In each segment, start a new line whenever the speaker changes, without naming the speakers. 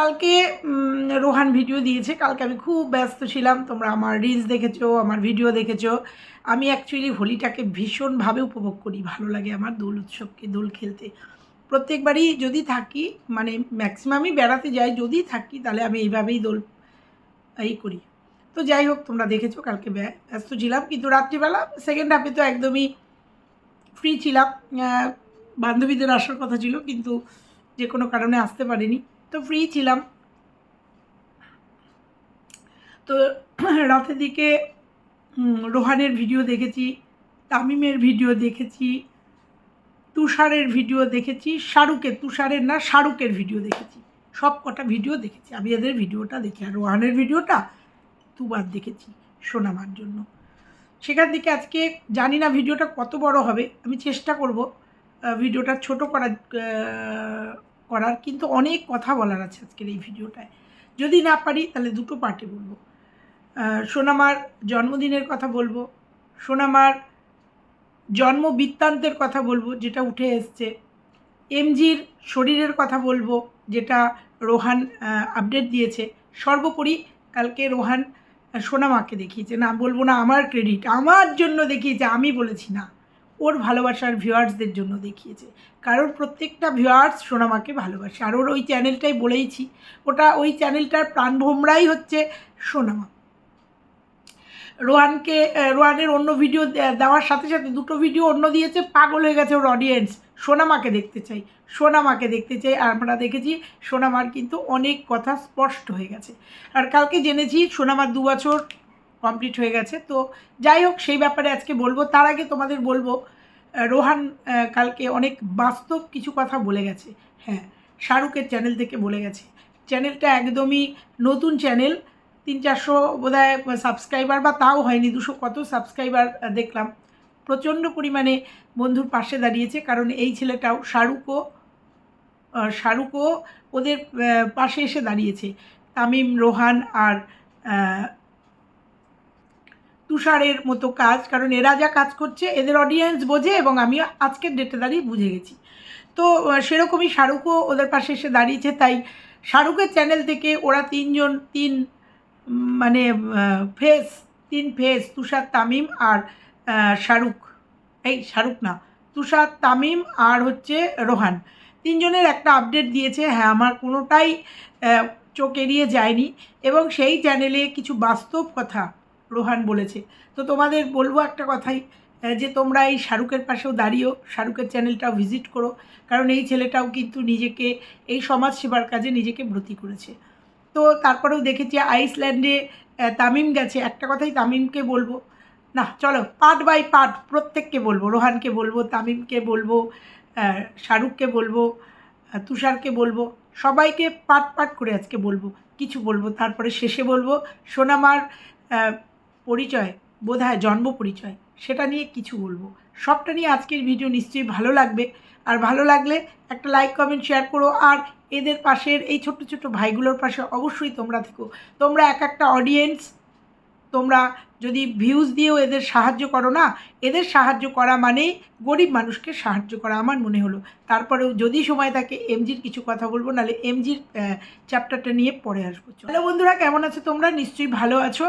কালকে রোহান ভিডিও দিয়েছে। কালকে আমি খুব ব্যস্ত ছিলাম। তোমরা আমার রিলস দেখেছ, আমার ভিডিও দেখেছ। আমি অ্যাকচুয়ালি হোলিটাকে ভীষণভাবে উপভোগ করি। ভালো লাগে আমার দোল উৎসবকে, দোল খেলতে। প্রত্যেকবারই যদি থাকি মানে ম্যাক্সিমামই বেড়াতে যাই, যদি থাকি, তাহলে আমি এইভাবেই দোল, এই করি। তো যাই হোক, তোমরা দেখেছ কালকে ব্যা- ব্যস্ত ছিলাম। কিন্তু রাত্রিবেলা সেকেন্ড হাফে তো একদমই ফ্রি ছিলাম। বান্ধবীদের আসার কথা ছিল, কিন্তু যে কোনো কারণে আসতে পারিনি। তো ফ্রি ছিলাম। তো রাতের দিকে রোহানের ভিডিও দেখেছি, তামিমের ভিডিও দেখেছি, তুষারের ভিডিও দেখেছি, শাহরুখের, তুষারের না, শাহরুখের ভিডিও দেখেছি। সব কটা ভিডিও দেখেছি। আমি এদের ভিডিওটা দেখি, আর রোহানের ভিডিওটা দুবার দেখেছি শোনাবার জন্য। সেখান থেকে আজকে জানি না ভিডিওটা কত বড় হবে, আমি চেষ্টা করব ভিডিওটা ছোট করার করার কিন্তু অনেক কথা বলার আছে আজকের এই ভিডিওটায়। যদি না পারি, তাহলে দুটো পার্টে বলব। সোনামার জন্মদিনের কথা বলব, সোনামার জন্ম বৃত্তান্তের কথা বলব, যেটা উঠে এসছে। এমজির শরীরের কথা বলব, যেটা রোহান আপডেট দিয়েছে। সর্বোপরি কালকে রোহান সোনামাকে দেখিয়েছে। না, বলব না, আমার ক্রেডিট আমার জন্য দেখিয়েছে, আমি বলেছি না। ওর ভালোবাসার ভিউয়ার্সদের জন্য দেখিয়েছে। কারণ প্রত্যেকটা ভিউয়ার্স সোনামাকে ভালোবাসে। আর ওর ওই চ্যানেলটাই বলেইছি, ওটা ওই চ্যানেলটার প্রাণভোমরাই হচ্ছে সোনামা। রোহানকে রোহানের অন্য ভিডিও দেওয়ার সাথে সাথে দুটো ভিডিও অন্য দিয়েছে, পাগল হয়ে গেছে ওর অডিয়েন্স সোনামাকে দেখতে চাই, সোনামাকে দেখতে চাই। আর আমরা দেখেছি সোনামার কিন্তু অনেক কথা স্পষ্ট হয়ে গেছে। আর কালকে জেনেছি সোনামার দু বছর কমপ্লিট হয়ে গেছে। তো যাই হোক, সেই ব্যাপারে আজকে বলব। তার আগে তোমাদের বলব রোহান কালকে অনেক বাস্তব কিছু কথা বলে গেছে। হ্যাঁ শাহরুখের চ্যানেল থেকে বলে গেছে। চ্যানেলটা একদমই নতুন চ্যানেল তিন চারশো বোধহয় সাবস্ক্রাইবার বা তাও হয়নি, দুশো কত সাবস্ক্রাইবার দেখলাম। প্রচণ্ড পরিমাণে বন্ধুর পাশে দাঁড়িয়েছে, কারণ এই ছেলেটাও শাহরুখও শাহরুখও ওদের পাশে এসে দাঁড়িয়েছে। তামিম, রোহান আর তুষারের মতো কাজ, কারণ এরা যা কাজ করছে এদের অডিয়েন্স বোঝে এবং আমি আজকের ডেটে দাঁড়িয়ে বুঝে গেছি। তো সেরকমই শাহরুখও ওদের পাশে এসে দাঁড়িয়েছে, তাই শাহরুখের চ্যানেল থেকে ওরা তিনজন, তিন মানে ফেস তিন ফেস তুষার, তামিম আর শাহরুখ। এই, শাহরুখ না, তুষার, তামিম আর হচ্ছে রোহান। তিনজনের একটা আপডেট দিয়েছে হ্যাঁ আমার কোনোটাই চোখ এড়িয়ে যায়নি। এবং সেই চ্যানেলে কিছু বাস্তব কথা রোহান বলেছে। তো তোমাদের বলব একটা কথাই যে তোমরা এই শাহরুখের পাশেও দাঁড়িয়েও শাহরুখের চ্যানেলটাও ভিজিট করো, কারণ এই ছেলেটাও কিন্তু নিজেকে, এই সমাজ সেবার কাজে নিজেকে ব্রতী করেছে। তো তারপরেও দেখেছি আইসল্যান্ডে তামিম গেছে। একটা কথাই তামিমকে বলব, না, চলো, পার্ট বাই পার্ট প্রত্যেককে বলব, রোহানকে বলব, তামিমকে বলব শাহরুখকে বলব তুষারকে বলব, সবাইকে পার্ট পার্ট করে আজকে বলব, কিছু বলব, তারপরে শেষে বলব, সোনামার পরিচয়, বোধহয় জন্ম পরিচয়, সেটা নিয়ে কিছু বলব। সবটা নিয়ে আজকের ভিডিও নিশ্চয়ই ভালো লাগবে। আর ভালো লাগলে একটা লাইক কমেন্ট শেয়ার করো। আর এদের পাশের এই ছোট্ট ছোট্ট ভাইগুলোর পাশে অবশ্যই তোমরা থেকো। তোমরা এক একটা অডিয়েন্স তোমরা যদি ভিউজ দিয়েও এদের সাহায্য করো না, এদের সাহায্য করা মানেই গরিব মানুষকে সাহায্য করা আমার মনে হলো। তারপরেও যদি সময় থাকে এমজির কিছু কথা বলব, নাহলে এমজির চ্যাপ্টারটা নিয়ে পরে আসব। হ্যালো বন্ধুরা, কেমন আছো তোমরা? নিশ্চয়ই ভালো আছো।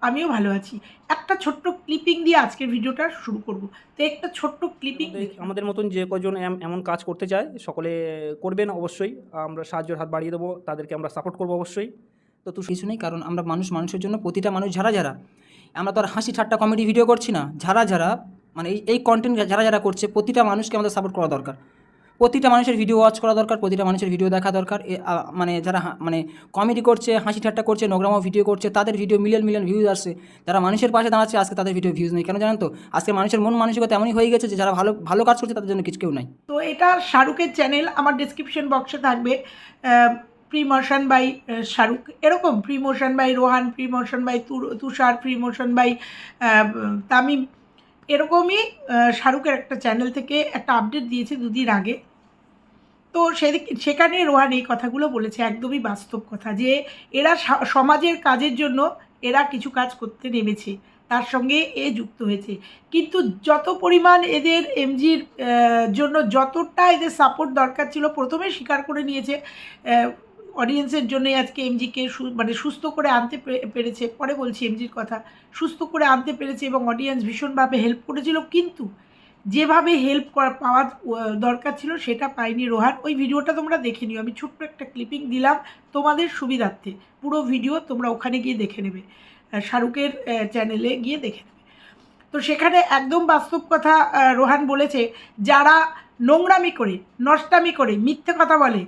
আমিও ভালো আছি। একটা ছোট্ট ক্লিপিং দিয়ে আজকের ভিডিওটা শুরু করব। তো একটা ছোট্ট ক্লিপিং
আমাদের- আমাদের মতন যে কজন এমন কাজ করতে চায় সকলে করবেন অবশ্যই। আমরা সাহায্যের হাত বাড়িয়ে দেবো তাদেরকে আমরা সাপোর্ট করব অবশ্যই। তো তুই
কিছু নেই কারণ আমরা মানুষ মানুষের জন্য প্রতিটা মানুষ যারা যারা আমরা তো আর হাসি ঠাট্টা কমেডি ভিডিও করছি না। যারা যারা মানে এই এই কন্টেন্ট যারা যারা করছে প্রতিটা মানুষকে আমাদের সাপোর্ট করা দরকার। প্রতিটা মানুষের ভিডিও ওয়াচ করা দরকার, প্রতিটা মানুষের ভিডিও দেখা দরকার। মানে যারা মানে কমেডি করছে হাসি ঠাট্টা করছে, নোংরামো ভিডিও করছে, তাদের ভিডিও মিলিয়ন মিলিয়ন ভিউজ আসছে। যারা মানুষের পাশে দাঁড়াচ্ছে, আজকে তাদের ভিডিও ভিউজ নেই। কেন জানেন তো? আজকে মানুষের মন মানসিকতা এমনই হয়ে গেছে যে যারা ভালো ভালো কাজ করছে, তাদের জন্য কিছু কেউ নাই।
তো এটা শাহরুখের চ্যানেল আমার ডিসক্রিপশন বক্সে থাকবে। Promotion by Shahrukh. এরকম promotion by Rohan promotion by Tushar promotion by Tamim. এরকমই শাহরুখের একটা চ্যানেল থেকে একটা আপডেট দিয়েছে দুদিন আগে। তো সেখানে রোহান এই কথাগুলো বলেছে, একদমই বাস্তব কথা যে এরা সমাজের কাজের জন্য এরা কিছু কাজ করতে নেমেছে, তার সঙ্গে এ যুক্ত হয়েছে। কিন্তু যত পরিমাণ এদের এমজির জন্য যতটা এদের সাপোর্ট দরকার ছিল, প্রথমে স্বীকার করে নিয়েছে অডিয়েন্সের জন্যই আজকে এমজিকে মানে সুস্থ করে আনতে পেরেছে। পরে বলছি এমজির কথা, সুস্থ করে আনতে পেরেছে এবং অডিয়েন্স ভীষণভাবে হেল্প করেছিল। কিন্তু যেভাবে হেল্প করা পাওয়ার দরকার ছিল সেটা পাইনি রোহান। ওই ভিডিওটা তোমরা দেখে নিও। আমি ছোট্ট একটা ক্লিপিং দিলাম তোমাদের সুবিধার্থে। পুরো ভিডিও তোমরা ওখানে গিয়ে দেখে নেবে। শাহরুখের চ্যানেলে গিয়ে দেখে নেবে। তো সেখানে একদম বাস্তব কথা রোহান বলেছে, যারা নোংরামি করে, নষ্টামি করে, মিথ্যে কথা বলে,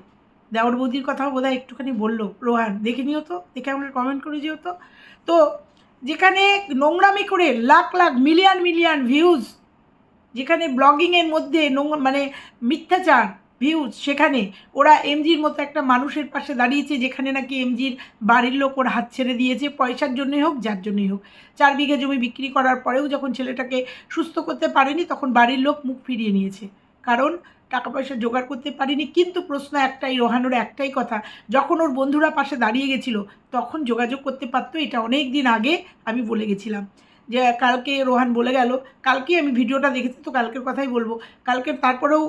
দেওয়ার বৌদির কথাও বোধহয় একটুখানি বলল। রোহান, দেখে নিও তো, দেখে আমরা কমেন্ট করে যেও তো। তো যেখানে নোংরামি করে lakh lakh million million views যেখানে ব্লগিংয়ের মধ্যে নোং- মানে মিথ্যাচার ভিউজ সেখানে ওরা এমজির মতো একটা মানুষের পাশে দাঁড়িয়েছে যেখানে নাকি এমজির বাড়ির লোক ওর হাত ছেড়ে দিয়েছে, পয়সার জন্যই হোক, যার জন্যই হোক। চার বিঘা জমি বিক্রি করার পরেও যখন ছেলেটাকে সুস্থ করতে পারেনি, তখন বাড়ির লোক মুখ ফিরিয়ে নিয়েছে। কারণ টাকা পয়সা জোগাড় করতে পারিনি, কিন্তু প্রশ্ন একটাই, রোহানোর একটাই কথা, যখন ওর বন্ধুরা পাশে দাঁড়িয়ে গেছিল, তখন যোগাযোগ করতে পারতো, এটা অনেক দিন আগে আমি বলে গেছিলাম। যে কালকে রোহান বলে গেল কালকে আমি ভিডিওটা দেখেছি, তো কালকের কথাই বলব। কালকে তারপরেও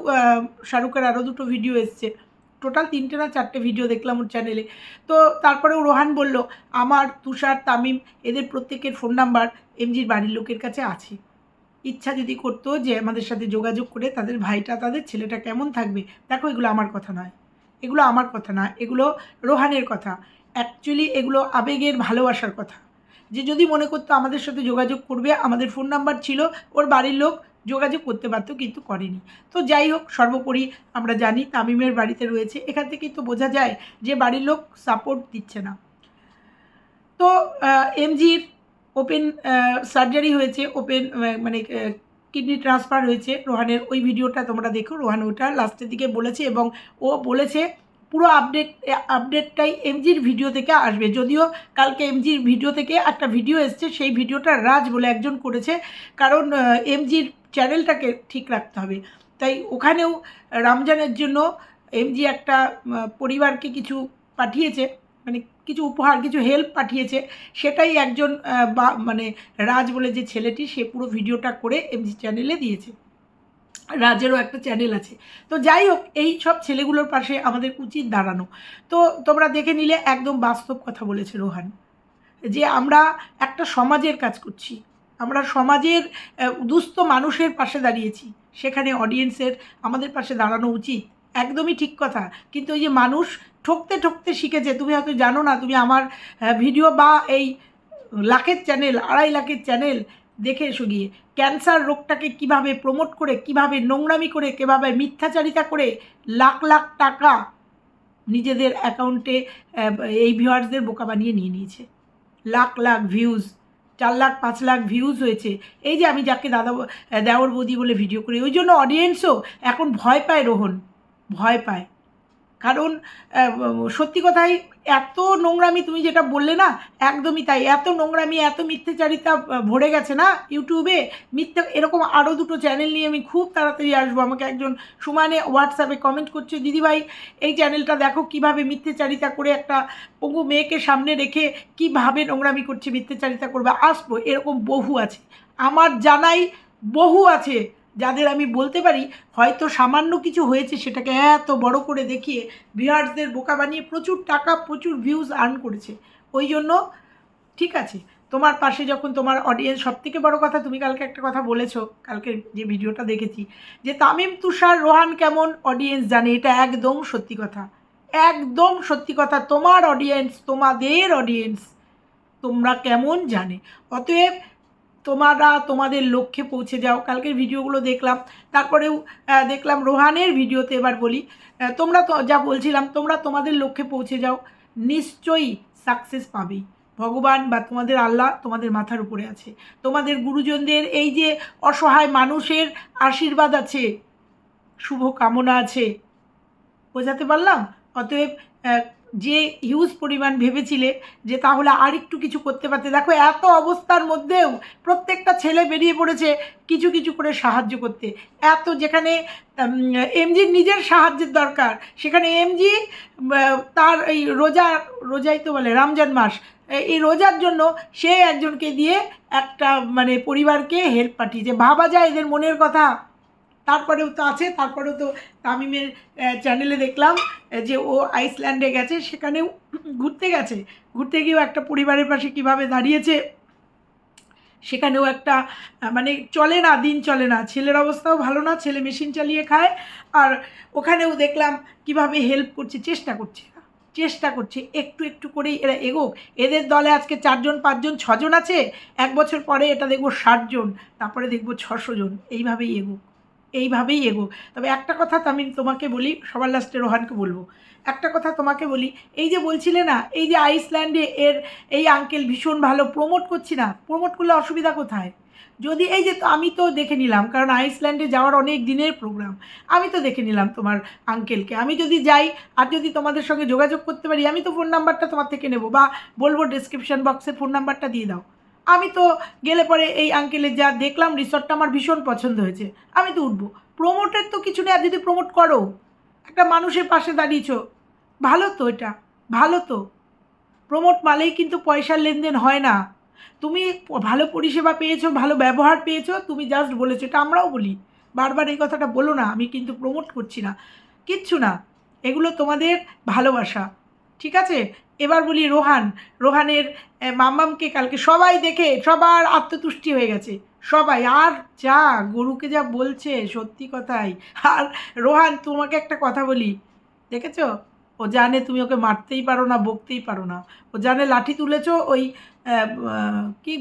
শাহরুখের আরও দুটো ভিডিও এসছে। টোটাল তিনটে না চারটে ভিডিও দেখলাম ওর চ্যানেলে তো তারপরেও রোহান বলল, আমার, তুষার, তামিম, এদের প্রত্যেকের ফোন নাম্বার এমজির বাড়ির লোকের কাছে আছে। ইচ্ছা যদি করতো যে আমাদের সাথে যোগাযোগ করে তাদের ভাইটা, তাদের ছেলেটা কেমন থাকবে? দেখো, এগুলো আমার কথা নয়। এগুলো আমার কথা না, এগুলো রোহানের কথা। অ্যাকচুয়ালি এগুলো আবেগের ভালোবাসার কথা। যে যদি মনে করতো আমাদের সাথে যোগাযোগ করবে, আমাদের ফোন নাম্বার ছিল, ওর বাড়ির লোক যোগাযোগ করতে পারতো কিন্তু করেনি। তো যাই হোক, সর্বোপরি আমরা জানি তামিমের বাড়িতে রয়েছে। এখান থেকে তো বোঝা যায় যে বাড়ির লোক সাপোর্ট দিচ্ছে না। তো এমজির ওপেন সার্জারি হয়েছে ওপেন মানে কিডনি ট্রান্সফার হয়েছে রোহানের। ওই ভিডিওটা তোমরা দেখো। রোহান ওটা লাস্টের দিকে বলেছে এবং ও বলেছে পুরো আপডেট আপডেটটাই এমজির ভিডিও থেকে আসবে। যদিও কালকে এমজির ভিডিও থেকে একটা ভিডিও এসছে, সেই ভিডিওটা রাজ বলে একজন করেছে। কারণ এমজির চ্যানেলটাকে ঠিক রাখতে হবে। তাই ওখানেও রমজানের জন্য এমজি একটা পরিবারকে কিছু পাঠিয়েছে মানে কিছু উপহার, কিছু হেল্প পাঠিয়েছে। সেটাই একজন বা মানে রাজ বলে যে ছেলেটি, সে পুরো ভিডিওটা করে এমজি চ্যানেলে দিয়েছে। রাজেরও একটা চ্যানেল আছে। তো যাই হোক এই সব ছেলেগুলোর পাশে আমাদের উচিত দাঁড়ানো। তো তোমরা দেখে নিলে একদম বাস্তব কথা বলেছে রোহান। যে আমরা একটা সমাজের কাজ করছি। আমরা সমাজের দুস্থ মানুষের পাশে দাঁড়িয়েছি। সেখানে অডিয়েন্সের আমাদের পাশে দাঁড়ানো উচিত। একদমই ঠিক কথা। কিন্তু ওই যে মানুষ ঠকতে ঠকতে শিখেছে, তুমি হয়তো জানো না, তুমি আমার ভিডিও বা এই লাখের চ্যানেল আড়াই লাখের চ্যানেল দেখে এসো গিয়ে। ক্যান্সার রোগটাকে কীভাবে প্রমোট করে, কীভাবে নোংরামি করে, কীভাবে মিথ্যাচারিতা করে লাখ লাখ টাকা নিজেদের অ্যাকাউন্টে এই ভিউয়ার্সদের বোকা বানিয়ে নিয়ে নিয়েছে। লাখ লাখ ভিউজ, চার লাখ, পাঁচ লাখ ভিউজ হয়েছে। এই যে আমি যাকে দাদা দেওর বৌদি বলে ভিডিও করি, ওই জন্য অডিয়েন্সও এখন ভয় পায় রোহন, ভয় পায়। কারণ সত্যি কথাই এত নোংরামি তুমি যেটা বললে না, একদমই তাই। এত নোংরামি, এত মিথ্যেচারিতা ভরে গেছে না ইউটিউবে। মিথ্যে, এরকম আরও দুটো চ্যানেল নিয়ে আমি খুব তাড়াতাড়ি আসব। আমাকে একজন সুমানে হোয়াটসঅ্যাপে কমেন্ট করছে, দিদিভাই, এই চ্যানেলটা দেখো কীভাবে মিথ্যেচারিতা করে একটা পঙ্গু মেয়েকে সামনে রেখে কীভাবে নোংরামি করছে, মিথ্যেচারিতা করবে। আসব, এরকম বহু আছে। আমার জানাই বহু আছে। যাদের আমি বলতে পারি, হয়তো সামান্য কিছু হয়েছে সেটাকে এত বড় করে দেখিয়ে ভিউয়ার্সদের বোকা বানিয়ে প্রচুর টাকা, প্রচুর ভিউজ আর্ন করেছে। ওই জন্য ঠিক আছে, তোমার পাশে যখন তোমার অডিয়েন্স সব থেকে বড় কথা তুমি কালকে একটা কথা বলেছ, কালকে যে ভিডিওটা দেখেছি, যে তামিম, তুষার, রোহান কেমন অডিয়েন্স জানে? এটা একদম সত্যি কথা। একদম সত্যি কথা, তোমার অডিয়েন্স তোমাদের অডিয়েন্স তোমরা কেমন জানে? অতএব তোমরা তোমাদের লক্ষ্যে পৌঁছে যাও। কালকের ভিডিওগুলো দেখলাম। তারপরেও দেখলাম রোহানের ভিডিওতে এবার বলি। তোমরা তো, যা বলছিলাম, তোমরা তোমাদের লক্ষ্যে পৌঁছে যাও। নিশ্চয়ই সাকসেস পাবেই ভগবান বা তোমাদের আল্লাহ তোমাদের মাথার উপরে আছে। তোমাদের গুরুজনদের এই যে অসহায় মানুষের আশীর্বাদ আছে শুভ কামনা আছে, বোঝাতে পারলাম? অতএব যে হিউজ পরিমাণ ভেবেছিলে যে তাহলে আর একটু কিছু করতে পারতে। দেখো, এত অবস্থার মধ্যেও প্রত্যেকটা ছেলে বেরিয়ে পড়েছে কিছু কিছু করে সাহায্য করতে। এত যেখানে এমজির নিজের সাহায্যের দরকার। সেখানে এমজি তার এই রোজা, রোজাই তো বলে, রমজান মাস। এই রোজার জন্য সে একজনকে দিয়ে একটা মানে পরিবারকে হেল্প পাঠিয়েছে। ভাবা যায় এদের মনের কথা। তারপরেও তো আছে, তারপরেও তো তামিমের চ্যানেলে দেখলাম যে ও আইসল্যান্ডে গেছে, সেখানেও ঘুরতে গেছে। ঘুরতে গিয়েও একটা পরিবারের পাশে কীভাবে দাঁড়িয়েছে, সেখানেও একটা মানে চলে না, দিন চলে না। ছেলের অবস্থাও ভালো না, ছেলে মেশিন চালিয়ে খায়, আর ওখানেও দেখলাম কীভাবে হেল্প করছে, চেষ্টা করছে চেষ্টা করছে, একটু একটু করেই এরা এগোক। এদের দলে আজকে চারজন, পাঁচজন, ছজন আছে, এক বছর পরে এটা দেখব ষাটজন তারপরে দেখব ছশো জন, এইভাবেই এগোক। এইভাবেই এগো। তবে একটা কথা আমি তোমাকে বলি, সবার লাস্টে রোহানকে বলব। একটা কথা তোমাকে বলি, এই যে বলছিলে না, এই যে আইসল্যান্ডে এর এই আঙ্কেল ভীষণ ভালো প্রমোট করছি না প্রমোট করলে অসুবিধা কোথায়? যদি এই যে আমি তো দেখে নিলাম, কারণ আইসল্যান্ডে যাওয়ার অনেক দিনের প্রোগ্রাম আমি তো দেখে নিলাম তোমার আঙ্কেলকে আমি যদি যাই আর যদি তোমাদের সঙ্গে যোগাযোগ করতে পারি, আমি তো ফোন নাম্বারটা তোমার থেকে নেব, বা বলব ডিসক্রিপশন বক্সে ফোন নাম্বারটা দিয়ে দাও। আমি তো গেলে পরে এই আঙ্কেলের যা দেখলাম রিসর্টটা আমার ভীষণ পছন্দ হয়েছে। আমি তো উঠবো। প্রমোটের তো কিছু নেই, আর যদি প্রমোট করো, একটা মানুষের পাশে দাঁড়িয়েছো, ভালো তো এটা, ভালো তো। প্রমোট মালেই কিন্তু পয়সার লেনদেন হয় না। তুমি ভালো পরিষেবা পেয়েছ, ভালো ব্যবহার পেয়েছ, তুমি জাস্ট বলেছ, এটা আমরাও বলি। বারবার এই কথাটা বলো না, আমি কিন্তু প্রমোট করছি না। কিচ্ছু না, এগুলো তোমাদের ভালোবাসা। ঠিক আছে? এবার বলি রোহান। রোহানের এ, মাম্মামকে কালকে সবাই দেখে সবার আত্মতুষ্টি হয়ে গেছে। সবাই আর যা গরুকে যা বলছে সত্যি কথাই। আর রোহান তোমাকে একটা কথা বলি। দেখেছ? ও জানে তুমি ওকে মারতেই পারো না বকতেই পারো না। ও জানে লাঠি তুলেছো ওই কি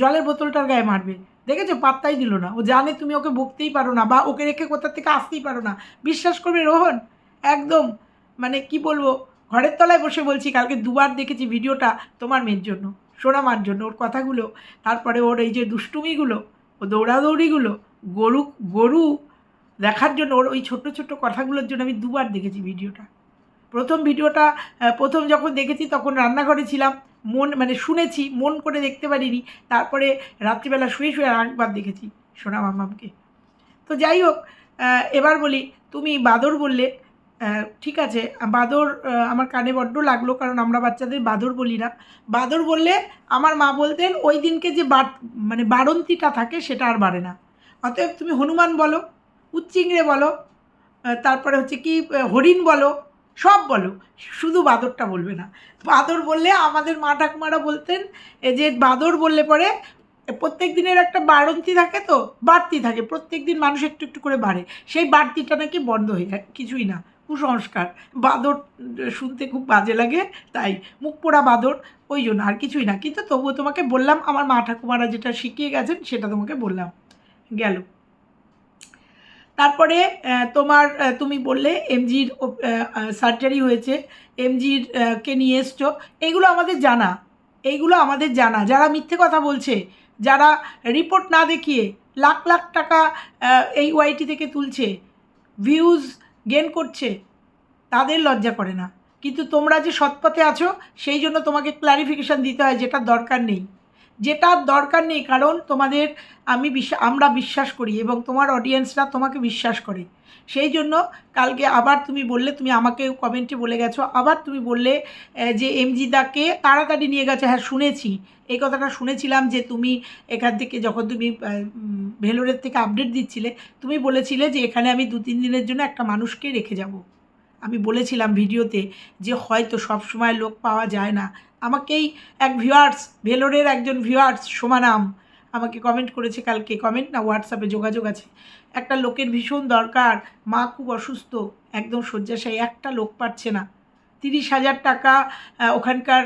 জলের বোতলটার গায়ে মারবে। দেখেছ? পাত্তাই দিল না। ও জানে তুমি ওকে বকতেই পারো না বা ওকে রেখে কোথা থেকে আসতেই পারো না। বিশ্বাস করবে রোহন? একদম মানে কি বলব? ঘরের তলায় বসে বলছি, কালকে দুবার দেখেছি ভিডিওটা তোমার মেয়ের জন্য সোনামার জন্য। ওর কথাগুলো, তারপরে ওর এই যে দুষ্টুমিগুলো, ও দৌড়াদৌড়িগুলো, গরু গরু দেখার জন্য ওর ওই ছোট্ট ছোট্ট কথাগুলোর জন্য আমি দুবার দেখেছি ভিডিওটা। প্রথম ভিডিওটা প্রথম যখন দেখেছি তখন রান্নাঘরে ছিলাম, মন মানে শুনেছি, মন করে দেখতে পারিনি। তারপরে রাত্রিবেলা শুয়ে শুয়ে আর একবার দেখেছি সোনা মামামকে। তো যাই হোক এবার বলি, তুমি বাদর বললে ঠিক আছে, বাদর আমার কানে বড্ড লাগল কারণ আমরা বাচ্চাদের বাদর বলি না। বাদর বললে আমার মা বলতেন, ওই দিনকে যে বাট মানে বাড়ন্তিটা থাকে সেটা আর বাড়ে না। অতএব তুমি হনুমান বলো, উচ্চিংড়ে বলো তারপরে হচ্ছে কি হরিণ বলো, সব বলো, শুধু বাদরটা বলবে না। বাদর বললে আমাদের মা ঠাকুমারা বলতেন যে বাদর বললে পরে প্রত্যেক দিনের একটা বাড়ন্তি থাকে তো, বাড়তি থাকে, প্রত্যেক দিন মানুষ একটু একটু করে বাড়ে। সেই বাড়তিটা নাকি বন্ধ হয়ে যায়, কিছুই না। কুসংস্কার। বাঁদর শুনতে খুব বাজে লাগে, তাই মুখ পোড়া বাঁদর, ওই জন্য আর কিছুই না। কিন্তু তবুও তোমাকে বললাম, আমার মা ঠাকুমারা যেটা শিখিয়ে গেছেন, সেটা তোমাকে বললাম। গেল। তারপরে তোমার তুমি বললে এমজির সার্জারি হয়েছে, এমজির কে নিয়ে এসছো, এইগুলো আমাদের জানা। এইগুলো আমাদের জানা। যারা মিথ্যে কথা বলছে, যারা রিপোর্ট না দেখিয়ে লাখ লাখ টাকা এই ওয়াইটি থেকে তুলছে ভিউজ গেন করছে, তাদের লজ্জা করে না। কিন্তু তোমরা যে সৎপথে আছো, সেই জন্য তোমাকে ক্লারিফিকেশান দিতে হয় যেটা দরকার নেই। যেটার দরকার নেই, কারণ তোমাদের আমি বিশ্বাস আমরা বিশ্বাস করি এবং তোমার অডিয়েন্সরা তোমাকে বিশ্বাস করে। সেই জন্য কালকে আবার তুমি বললে, তুমি আমাকে কমেন্টে বলে গেছো, আবার তুমি বললে যে এমজিদাকে তাড়াতাড়ি নিয়ে গেছে। হ্যাঁ শুনেছি। এই কথাটা শুনেছিলাম যে তুমি এখান থেকে যখন তুমি ভেলোরের থেকে আপডেট দিচ্ছিলে, তুমি বলেছিলে যে এখানে আমি দু তিন দিনের জন্য একটা মানুষকে রেখে যাব। আমি বলেছিলাম ভিডিওতে যে হয়তো সব সময় লোক পাওয়া যায় না। আমাকেই এক ভিউয়ার্স ভেলোরের একজন ভিউয়ার্স সোমানাম আমাকে কমেন্ট করেছে কালকে। কমেন্ট না হোয়াটসঅ্যাপে যোগাযোগ আছে। একটা লোকের ভীষণ দরকার। মা খুব অসুস্থ, একদম শয্যাশায়ী, একটা লোক পাচ্ছে না। তিরিশ হাজার টাকা ওখানকার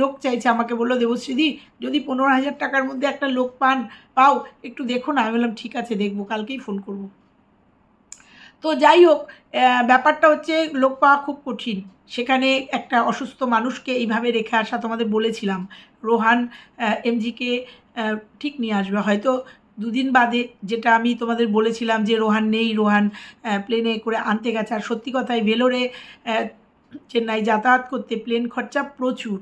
লোক চাইছে আমাকে বলল, দেবশ্রীদি, যদি পনেরো হাজার টাকার মধ্যে একটা লোক পান, পাও, একটু দেখো না। আমি বললাম, ঠিক আছে, দেখব, কালকেই ফোন করব। তো যাই হোক ব্যাপারটা হচ্ছে লোক পাওয়া খুব কঠিন। সেখানে একটা অসুস্থ মানুষকে এইভাবে রেখে আসা তোমাদের বলেছিলাম। রোহান এমজিকে ঠিক নিয়ে আসবে। হয়তো দুদিন বাদে যেটা আমি তোমাদের বলেছিলাম যে রোহান নেই, রোহান প্লেনে করে আনতে গেছে। আর সত্যি কথাই ভেলোরে চেন্নাই যাতায়াত করতে প্লেন খরচা প্রচুর।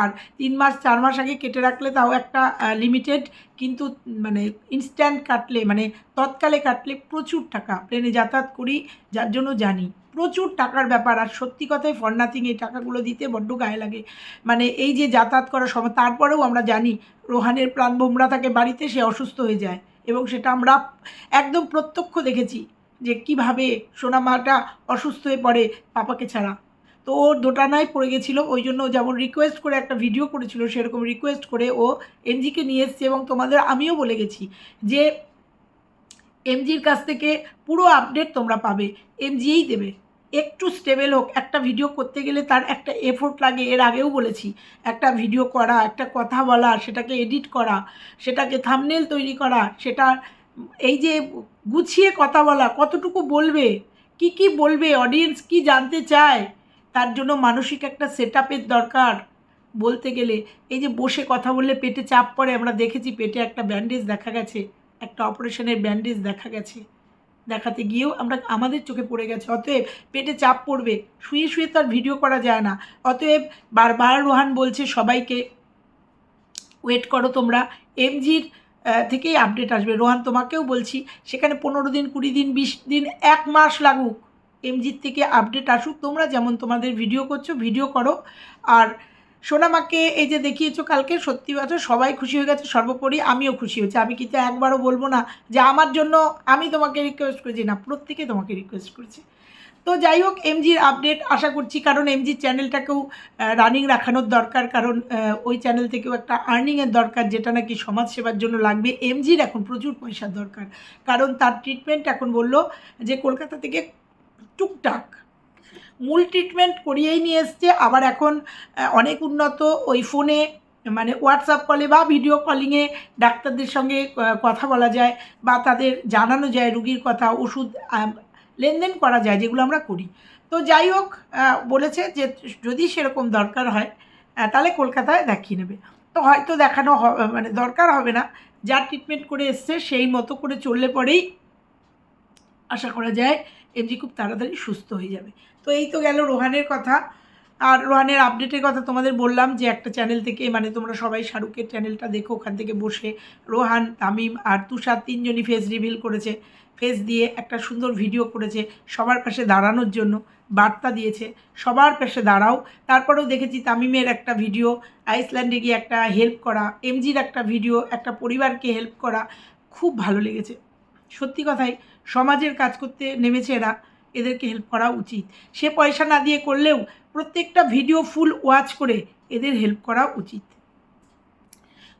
আর তিন মাস, চার মাস আগে কেটে রাখলে তাও একটা লিমিটেড কিন্তু মানে ইনস্ট্যান্ট কাটলে মানে তৎকালে কাটলে প্রচুর টাকা। প্লেনে যাতায়াত করি, যার জন্য জানি। প্রচুর টাকার ব্যাপার, আর সত্যি কথাই ফর নাথিং এই টাকাগুলো দিতে বড্ড গায়ে লাগে। মানে এই যে যাতায়াত করার সময়, তারপরেও আমরা জানি, রোহানের প্রাণভোমরা থাকে বাড়িতে, সে অসুস্থ হয়ে যায়। এবং সেটা আমরা একদম প্রত্যক্ষ দেখেছি যে কীভাবে সোনামাটা অসুস্থ হয়ে পড়ে পাপাকে ছাড়া। তো ও দোটানায় পড়ে গেছিল, ওই জন্য যেমন রিকোয়েস্ট করে একটা ভিডিও করেছিল, সেরকম রিকোয়েস্ট করে ও এমজিকে নিয়ে এসছে এবং তোমাদের আমিও বলে গেছি যে এমজির কাছ থেকে পুরো আপডেট তোমরা পাবে, এমজিই দেবে। একটু স্টেবেল হোক, একটা ভিডিও করতে গেলে তার একটা এফোর্ট লাগে, এর আগেও বলেছি, একটা ভিডিও করা, একটা কথা বলা, সেটাকে এডিট করা, সেটাকে থামনেল তৈরি করা, সেটা এই যে গুছিয়ে কথা বলা, কতটুকু বলবে, কি কি বলবে অডিয়েন্স কি জানতে চায় তার জন্য মানসিক একটা সেট দরকার বলতে গেলে। এই যে বসে কথা বললে পেটে চাপ পড়ে, আমরা দেখেছি পেটে একটা ব্যান্ডেজ দেখা গেছে, একটা অপারেশনের ব্যান্ডেজ দেখা গেছে। দেখাতে গিয়েও আমরা, আমাদের চোখে পড়ে গেছে। অতএব পেটে চাপ পড়বে, শুয়ে শুয়ে তো আর ভিডিও করা যায় না। অতএব বারবার রোহান বলছে সবাইকে ওয়েট করো তোমরা। এমজির থেকেই আপডেট আসবে। রোহান তোমাকেও বলছি, সেখানে পনেরো দিন, কুড়ি দিন, বিশ দিন, এক মাস লাগুক। এমজির থেকে আপডেট আসুক। তোমরা যেমন তোমাদের ভিডিও করছ ভিডিও করো। আর সোনামাকে এই যে দেখিয়েছো কালকে, সত্যি কথা সবাই খুশি হয়ে গেছে, সর্বোপরি আমিও খুশি হয়েছি। আমি কিন্তু একবারও বলব না যে আমার জন্য আমি তোমাকে রিকোয়েস্ট করেছি, না, প্রত্যেকে তোমাকে রিকোয়েস্ট করেছে। তো যাই হোক এমজির আপডেট আশা করছি, কারণ এমজির চ্যানেলটাকেও রানিং রাখানোর দরকার, কারণ ওই চ্যানেল থেকেও একটা আর্নিংয়ের দরকার, যেটা নাকি সমাজ সেবার জন্য লাগবে। এমজির এখন প্রচুর পয়সার দরকার, কারণ তার ট্রিটমেন্ট এখন বলল যে, কলকাতা থেকে টুকটাক। মূল ট্রিটমেন্ট করিয়েই নিয়ে এসছে। আবার এখন অনেক উন্নত ওই ফোনে মানে হোয়াটসঅ্যাপ কলে বা ভিডিও কলিংয়ে ডাক্তারদের সঙ্গে কথা বলা যায় বা তাদের জানানো যায় রুগীর কথা, ওষুধ লেনদেন করা যায়, যেগুলো আমরা করি। তো যাই হোক বলেছে যে যদি সেরকম দরকার হয় তাহলে কলকাতায় দেখিয়ে নেবে। তো হয়তো দেখানো মানে দরকার হবে না। যা ট্রিটমেন্ট করে এসছে, সেই মতো করে চললে পরেই আশা করা যায় এমজি খুব তাড়াতাড়ি সুস্থ হয়ে যাবে। তো এই তো গেল রোহানের কথা। আর রোহানের আপডেটের কথা তোমাদের বললাম যে একটা চ্যানেল থেকে মানে তোমরা সবাই শাহরুখের চ্যানেলটা দেখো, ওখান থেকে বসে রোহান, তামিম আর তুষার তিনজনই ফেস রিভিল করেছে। ফেস দিয়ে একটা সুন্দর ভিডিও করেছে সবার পাশে দাঁড়ানোর জন্য, বার্তা দিয়েছে সবার পাশে দাঁড়াও। তারপরেও দেখেছি তামিমের একটা ভিডিও আইসল্যান্ডে গিয়ে একটা হেল্প করা এমজির একটা ভিডিও একটা পরিবারকে হেল্প করা, খুব ভালো লেগেছে। সত্যি কথাই সমাজের কাজ করতে নেমেছে এরা, এদেরকে হেল্প করা উচিত। সে পয়সা না দিয়ে করলেও প্রত্যেকটা ভিডিও ফুল ওয়াচ করে এদের হেল্প করা উচিত।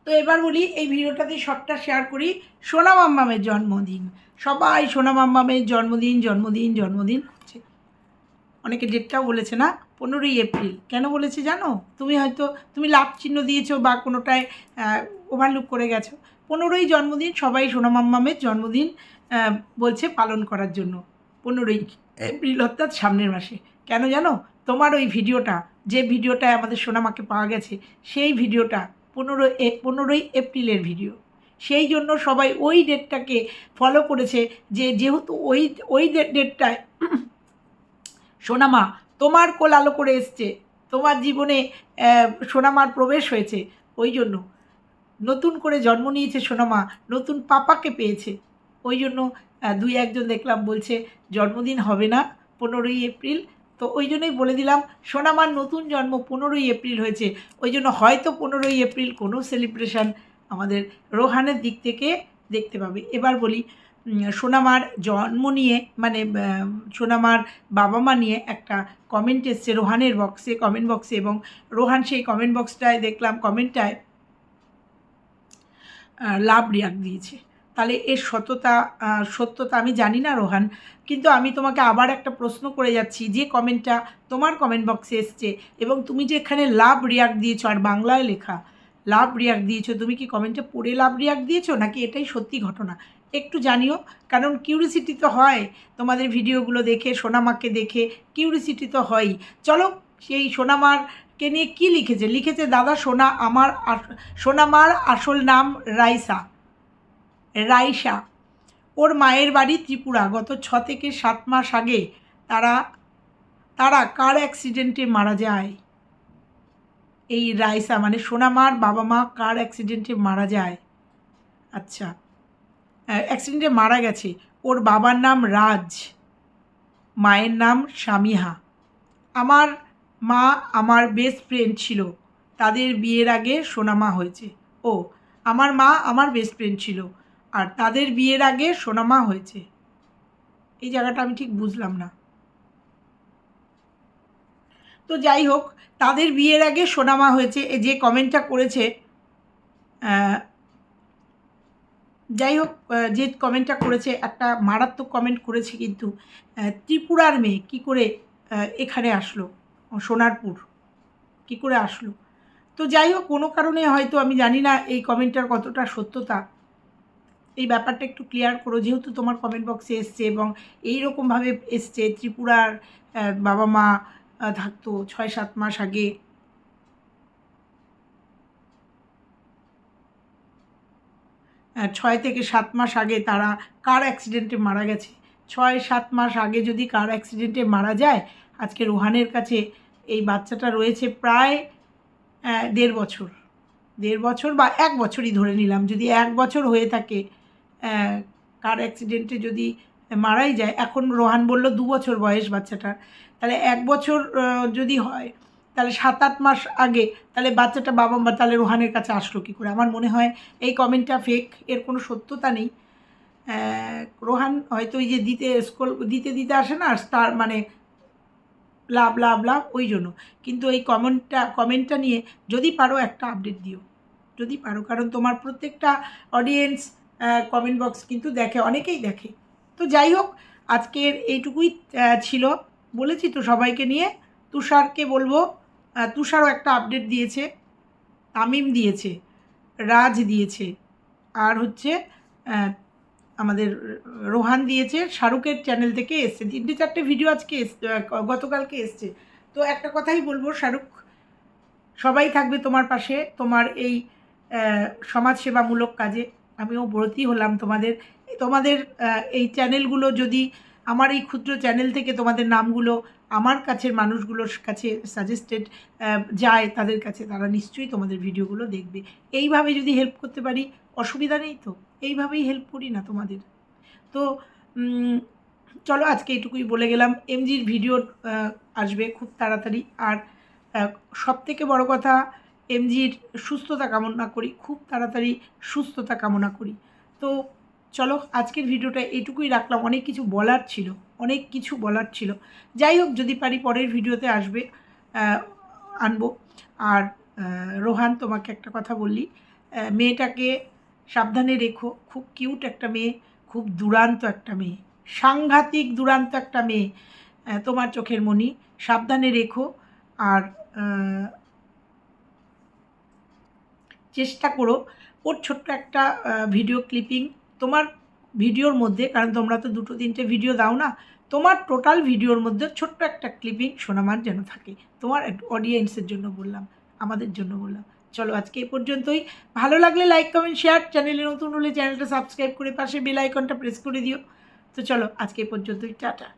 তো এবার বলি, এই ভিডিওটাতে সবটা শেয়ার করি। সোনা মাম্মামের জন্মদিন। সবাই সোনা মাম্মামের জন্মদিন জন্মদিন জন্মদিন হচ্ছে অনেকে ডেটটাও বলেছে না, পনেরোই এপ্রিল। কেন বলেছে জানো? তুমি হয়তো, তুমি লাভ চিহ্ন দিয়েছ বা কোনোটায় ওভারলুক করে গেছো। পনেরোই জন্মদিন সবাই সোনা মাম্মামের জন্মদিন বলছে পালন করার জন্য। পনেরোই এপ্রিল অর্থাৎ সামনের মাসে। কেন জানো? তোমার ওই ভিডিওটা যে ভিডিওটায় আমাদের সোনামাকে পাওয়া গেছে সেই ভিডিওটা পনেরো এ পনেরোই এপ্রিলের ভিডিও। সেই জন্য সবাই ওই ডেটটাকে ফলো করেছে যে যেহেতু ওই ওই ডেটটায় সোনামা তোমার কোল আলো করে এসছে তোমার জীবনে সোনামার প্রবেশ হয়েছে ওই জন্য। নতুন করে জন্ম নিয়েছে সোনামা, নতুন পাপাকে পেয়েছে। ওই জন্য দুই একজন দেখলাম বলছে, জন্মদিন হবে না, পনেরোই এপ্রিল। তো ওই জন্যই বলে দিলাম, সোনামার নতুন জন্ম পনেরোই এপ্রিল হয়েছে। ওই জন্য হয়তো পনেরোই এপ্রিল কোনো সেলিব্রেশন আমাদের রোহানের দিক থেকে দেখতে পাবে। এবার বলি সোনামার জন্ম নিয়ে মানে সোনামার বাবা মা নিয়ে একটা কমেন্ট এসছে রোহানের বক্সে কমেন্ট বক্সে এবং রোহান সেই কমেন্ট বক্সটায় দেখলাম কমেন্টটায় লাভ রিয়াক্ট দিয়েছে। তাহলে এর সততা সত্যতা আমি জানি না রোহান, কিন্তু আমি তোমাকে আবার একটা প্রশ্ন করে যাচ্ছি, যে কমেন্টটা তোমার কমেন্ট বক্সে এসছে এবং তুমি যে এখানে লাভ রিয়াক্ট দিয়েছ আর বাংলায় লেখা লাভ রিয়াক্ট দিয়েছ, তুমি কি কমেন্টে পড়ে লাভ রিয়াক্ট দিয়েছ নাকি এটাই সত্যি ঘটনা? একটু জানিও, কারণ কিউরিসিটি তো হয়, তোমাদের ভিডিওগুলো দেখে, সোনামাকে দেখে কিউরিসিটি তো হয়ই। চলো সেই সোনামারকে নিয়ে কী লিখেছে? লিখেছে, দাদা, সোনা আমার সোনামার আসল নাম রাইসা। রাইসা। ওর মায়ের বাড়ি ত্রিপুরা। গত ছ থেকে সাত মাস আগে তারা তারা কার অ্যাক্সিডেন্টে মারা যায়? এই রাইসা মানে সোনামার বাবা মা কার অ্যাক্সিডেন্টে মারা যায়? আচ্ছা। অ্যাক্সিডেন্টে মারা গেছে। ওর বাবার নাম রাজ। মায়ের নাম স্বামীহা আমার মা আমার বেস্ট ফ্রেন্ড ছিল। তাদের বিয়ের আগে সোনামা হয়েছে। ও, আমার মা আমার বেস্ট ফ্রেন্ড ছিল। আর তাদের বিয়ের আগে সোনামা হয়েছে। এই জায়গাটা আমি ঠিক বুঝলাম না। তো যাই হোক, তাদের বিয়ের আগে সোনামা হয়েছে। যে কমেন্টটা করেছে যাই হোক যে কমেন্টটা করেছে, একটা মারাত্মক কমেন্ট করেছে কিন্তু ত্রিপুরার মেয়ে কি করে এখানে আসলো। সোনারপুর। কি করে আসলো? তো যাই হোক, কোনো কারণে হয়তো আমি জানি না এই কমেন্টটার কতটা সত্যতা। এই ব্যাপারটা একটু ক্লিয়ার করো, যেহেতু তোমার কমেন্ট বক্সে এসছে এবং এই রকমভাবে এসছে, ত্রিপুরার বাবা মা থাকতো ছয় সাত মাস আগে। ছয় থেকে সাত মাস আগে তারা কার অ্যাক্সিডেন্টে মারা গেছে। ছয় সাত মাস আগে যদি কার অ্যাক্সিডেন্টে মারা যায়, আজকে রোহানের কাছে এই বাচ্চাটা রয়েছে প্রায় দেড় বছর। দেড় বছর বা এক বছরই ধরে নিলাম। যদি এক বছর হয়ে থাকে কার অ্যাক্সিডেন্টে যদি মারাই যায়, এখন রোহান বলল দু বছর বয়স বাচ্চাটার তাহলে এক বছর যদি হয়, তাহলে সাত আট মাস আগে তাহলে বাচ্চাটা বাবা মা, তাহলে রোহানের কাছে আসলো কী করে? আমার মনে হয় এই কমেন্টটা ফেক এর কোনো সত্যতা নেই। রোহান হয়তো ওই যে দিতে স্কুল দিতে দিতে আসে না স্টার মানে লাভ লাভ লাভ ওই জন্য। কিন্তু এই কমেন্টটা কমেন্টটা নিয়ে যদি পারো একটা আপডেট দিও। যদি পারো, কারণ তোমার প্রত্যেকটা অডিয়েন্স কমেন্ট বক্স কিন্তু দেখে, অনেকেই দেখে। তো যাই হোক, আজকের এইটুকুই ছিল। বলেছি তো সবাইকে নিয়ে, তুষারকে বলব তুষারও একটা আপডেট দিয়েছে, তামিম দিয়েছে, রাজ দিয়েছে, আর হচ্ছে আমাদের রোহান দিয়েছে, শাহরুখের চ্যানেল থেকে এসছে। তিনটে চারটে ভিডিও আজকে এসছে গতকালকে এসছে। তো একটা কথাই বলব, শাহরুখ, সবাই থাকবে তোমার পাশে। তোমার এই সমাজসেবামূলক কাজে। আমিও ব্রতী হলাম তোমাদের তোমাদের এই চ্যানেলগুলো যদি আমার এই ক্ষুদ্র চ্যানেল থেকে তোমাদের নামগুলো আমার কাছের মানুষগুলোর কাছে সাজেস্টেড যায় তাদের কাছে। তারা নিশ্চয়ই তোমাদের ভিডিওগুলো দেখবে। এইভাবে যদি হেল্প করতে পারি, অসুবিধা নেই তো? এইভাবেই হেল্প করি না তোমাদের। তো চলো আজকে এটুকুই বলে গেলাম। এমজির ভিডিও আসবে খুব তাড়াতাড়ি। আর সব থেকে বড় কথা, এমজির সুস্থতা কামনা করি, খুব তাড়াতাড়ি সুস্থতা কামনা করি। তো চলো, আজকের ভিডিওটা এইটুকুই রাখলাম। অনেক কিছু বলার ছিল, অনেক কিছু বলার ছিল। যাই হোক, যদি পারি পরের ভিডিওতে আসবে আনব। আর রোহান, তোমাকে একটা কথা বললি। মেয়েটাকে সাবধানে রেখো। খুব কিউট একটা মেয়ে, খুব দুরান্ত একটা মেয়ে, সাংঘাতিক দুরান্ত একটা মেয়ে তোমার চোখের মণি। সাবধানে রেখো। আর চেষ্টা করো। ওর ছোট্ট একটা ভিডিও ক্লিপিং তোমার ভিডিওর মধ্যে, কারণ তোমরা তো দুটো তিনটে ভিডিও দাও না, তোমার টোটাল ভিডিওর মধ্যে ছোট্ট একটা ক্লিপিং শোনামান যেন থাকে। তোমার অডিয়েন্সের জন্য বললাম, আমাদের জন্য বললাম। চলো আজকে এই পর্যন্তই। ভালো লাগলে লাইক কমেন্ট শেয়ার চ্যানেলে নতুন হলে চ্যানেলটা সাবস্ক্রাইব করে পাশে বেল আইকনটা প্রেস করে দিও। তো চলো আজকে এই পর্যন্তই, টাটা।